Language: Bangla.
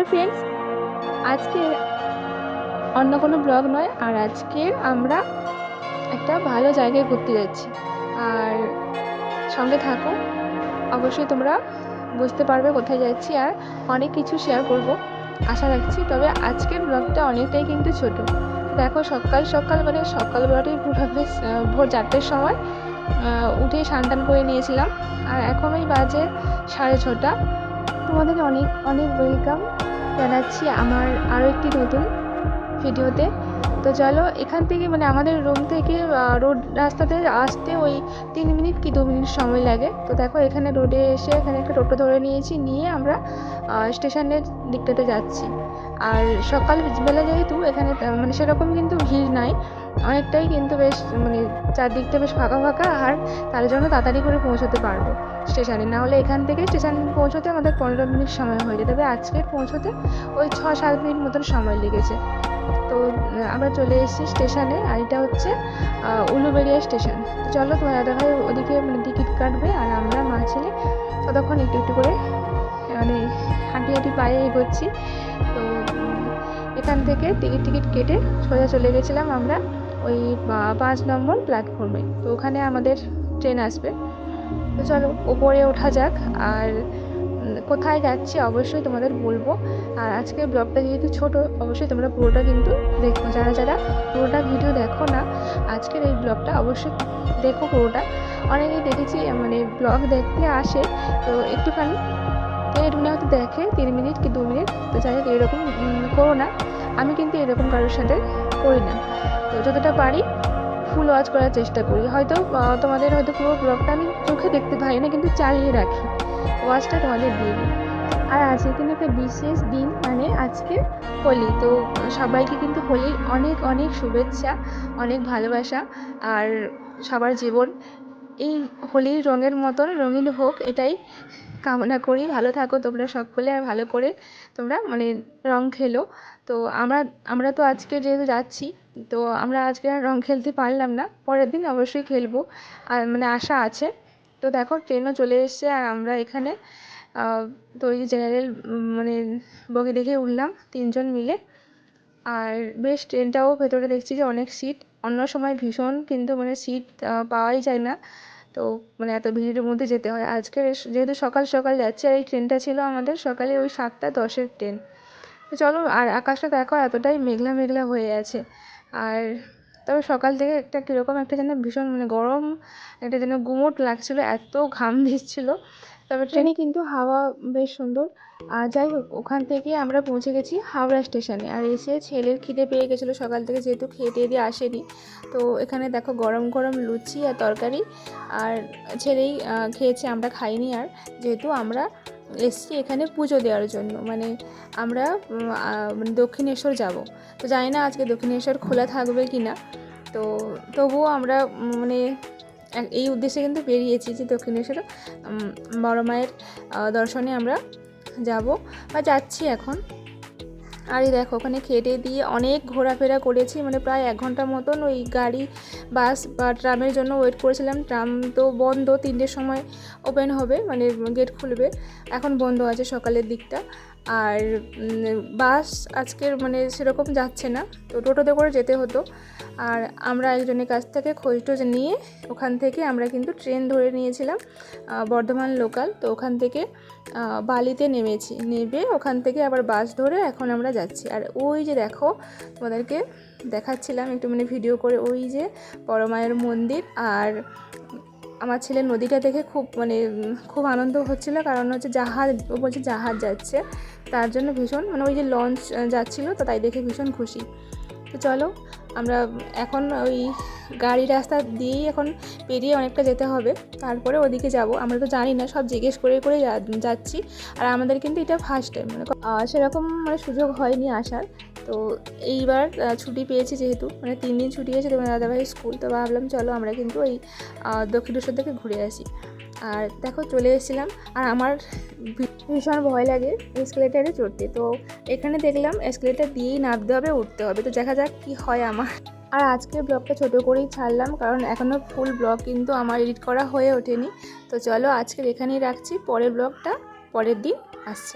হ্যালো ফ্রেন্ডস আজকে অন্য কোনো ব্লগ নয়, আর আজকে আমরা একটা ভালো জায়গায় ঘুরতে যাচ্ছি। আর সঙ্গে থাকো, অবশ্যই তোমরা বুঝতে পারবে কোথায় যাচ্ছি আর অনেক কিছু শেয়ার করব, আশা রাখছি। তবে আজকের ব্লগটা অনেকটাই কিন্তু ছোট। দেখো সকাল সকাল মানে সকালবেলাটাই পুরো বেশ ভোর চারটের সময় উঠে স্নান টান করে নিয়েছিলাম। আর এখন ওই বাজে সাড়ে ছটা। তোমাদের অনেক অনেক ওয়েলকাম জানাচ্ছি আমার আরও একটি নতুন ভিডিওতে। তো চলো, এখান থেকে মানে আমাদের রুম থেকে রোড রাস্তাতে আসতে ওই তিন মিনিট কি দু মিনিট সময় লাগে। তো দেখো, এখানে রোডে এসে এখানে একটা টোটো ধরে নিয়েছি, নিয়ে আমরা স্টেশনের দিকটাতে যাচ্ছি। আর সকালবেলা যেহেতু এখানে মানে সেরকম কিন্তু ভিড় নাই। অনেকটাই কিন্তু বেশ মানে চারদিকটা বেশ ফাঁকা ফাঁকা আর তার জন্য তাড়াতাড়ি করে পৌঁছতে পারব। স্টেশনে না হলে এখান থেকে স্টেশন পৌঁছতে আমাদের পনেরো মিনিট সময় হয়ে যেতে তবে আজকের পৌঁছতে ওই ছ সাত মিনিট মতন সময় লেগেছে। তো আমরা চলে এসেছি স্টেশনে আর এটা হচ্ছে উলুবেড়িয়া স্টেশন। তো চলো তোমার দাদাভাই ওদিকে মানে টিকিট কাটবে আর আমরা মা ছেলে ততক্ষণ একটু একটু করে মানে হাঁটি হাঁটি পায়ে এগোচ্ছি। তো এখান থেকে টিকিট টিকিট কেটে সোজা চলে গেছিলাম আমরা ওই পাঁচ নম্বর প্ল্যাটফর্মে তো ওখানে আমাদের ট্রেন আসবে। তো চলো, ওপরে ওঠা যাক। আর কোথায় যাচ্ছি অবশ্যই তোমাদের বলব। আর আজকের ব্লগটা যেহেতু ছোট, অবশ্যই তোমরা পুরোটা কিন্তু দেখো। যারা যারা পুরোটা ভিডিও দেখো না, আজকের এই ব্লগটা অবশ্যই দেখো পুরোটা। অনেকেই দেখেছি মানে ব্লগ দেখতে আসে। তো একটুখানি টুনে হয়তো দেখে, তিন মিনিট কি দু মিনিট তো যাই হোক, এরকম করো না। আমি কিন্তু এরকম কারোর সাথে করি না। তো যতটা পারি ফুল ওয়াচ করার চেষ্টা করি। হয়তো তোমাদের হয়তো পুরো ব্লগটা আমি চোখে দেখতে পাই না, কিন্তু চালিয়ে রাখি। ওয়াচটা তোমাদের দিয়ে দিই। আর আজকে কিন্তু একটা বিশেষ দিন মানে আজকে হোলি। তো সবাইকে কিন্তু হোলির অনেক অনেক শুভেচ্ছা, অনেক ভালোবাসা। আর সবার জীবন এই হোলির রঙের মতন রঙিন হোক, এটাই কামনা করি। ভালো থাকো তোমরা সকলে, আর ভালো করে তোমরা মানে রং খেলো। তো আমরা আমরা তো আজকে যেহেতু যাচ্ছি তো আমরা আজকে আর রং খেলতে পারলাম না। পরের দিন অবশ্যই খেলব। আর মানে আশা আছে। তো দেখো, ট্রেনও চলে এসেছে আর আমরা এখানে তো এই জেনারেল মানে বগি দেখে উঠলাম তিনজন মিলে। আর বেশ ট্রেনটাও ভেতরে দেখছি যে অনেক সিট অন্য সময় ভীষণ কিন্তু মানে সিট পাওয়াই যায় না। তো মানে এত ভিড়ের মধ্যে যেতে হয়। আজকে যেহেতু সকাল সকাল যাচ্ছে আর এই ট্রেনটা ছিল আমাদের সকালে ওই সাতটা দশের ট্রেন। তো চলো, আর আকাশটা দেখো এতটাই মেঘলা মেঘলা হয়ে আছে। আর তবে সকাল থেকে একটা কীরকম একটা যেন ভীষণ মানে গরম, একটা যেন গুমোট লাগছিল, এত ঘাম দিচ্ছিল। তবে ট্রেনে কিন্তু হাওয়া বেশ সুন্দর। আর যাই হোক, ওখান থেকে আমরা পৌঁছে গেছি হাওড়া স্টেশনে। আর এসে ছেলের খিদে পেয়ে গেছিল সকাল থেকে, যেহেতু খেয়ে টেয়ে দিয়ে আসেনি। তো এখানে দেখো গরম গরম লুচি আর তরকারি। আর ছেলেই খেয়েছে, আমরা খাইনি আর। যেহেতু আমরা এসছি এখানে পুজো দেওয়ার জন্য। মানে আমরা মানে দক্ষিণেশ্বর যাব। তো জানি না আজকে দক্ষিণেশ্বর খোলা থাকবে কি না। তো তবুও আমরা মানে এই উদ্দেশ্যে কিন্তু বেরিয়েছি যে দক্ষিণেশ্বর বড় মায়ের দর্শনে আমরা যাব। বা যাচ্ছি এখন। আর এই দেখো, ওখানে খেটে দিয়ে অনেক ঘোরাফেরা করেছি মানে প্রায় এক ঘণ্টা মতন ওই গাড়ি, বাস বা ট্রামের জন্য ওয়েট করেছিলাম। ট্রাম তো বন্ধ, তিনটের সময় ওপেন হবে মানে গেট খুলবে। এখন বন্ধ আছে সকালের দিকটা। আর বাস আজকের মানে সেরকম যাচ্ছে না। তো টোটোতে করে যেতে হতো। আর আমরা একজনের কাছ থেকে খোঁজ টোজ নিয়ে ওখান থেকে আমরা কিন্তু ট্রেন ধরে নিয়েছিলাম বর্ধমান লোকাল। তো ওখান থেকে বালিতে নেমেছি। নেবে ওখান থেকে আবার বাস ধরে এখন আমরা যাচ্ছি। আর ওই যে দেখো, তোমাদেরকে দেখাচ্ছিলাম একটু মানে ভিডিও করে। ওই যে পরমায়ের মন্দির আর আমার ছেলে নদীটা দেখে খুব মানে খুব আনন্দ হচ্ছিল। কারণ হচ্ছে জাহাজ, ও বলছে জাহাজ যাচ্ছে। তার জন্য ভীষণ মানে ওই যে লঞ্চ যাচ্ছিল, তো তাই দেখে ভীষণ খুশি। তো চলো, আমরা এখন ওই গাড়ি রাস্তা দিয়েই এখন পেরিয়ে অনেকটা যেতে হবে। তারপরে ওদিকে যাব। আমরা তো জানি না, সব জিজ্ঞেস করে করে যাচ্ছি। আর আমাদের কিন্তু এটা ফার্স্ট টাইম মানে সেরকম মানে সুযোগ হয়নি আসার। তো এইবার ছুটি পেয়েছি যেহেতু মানে তিন দিন ছুটি আছে তোমার দাদাভাই স্কুল। তো ভাবলাম, চলো আমরা কিন্তু ওই দক্ষিণেশ্বর থেকে ঘুরে আসি। আর দেখো চলে এসেছিলাম। আর আমার ভীষণ ভয় লাগে এসকেলেটারে চড়তে। তো এখানে দেখলাম এসকেলেটার দিয়েই নামতে হবে, উঠতে হবে। তো দেখা যাক কি হয় আমার। আর আজকের ব্লগটা ছোট করেই ছাড়লাম, কারণ এখনও ফুল ব্লগ কিন্তু আমার এডিট করা হয়ে ওঠেনি। তো চলো আজকের এখানেই রাখছি, পরের ব্লগটা পরের দিন আসছে।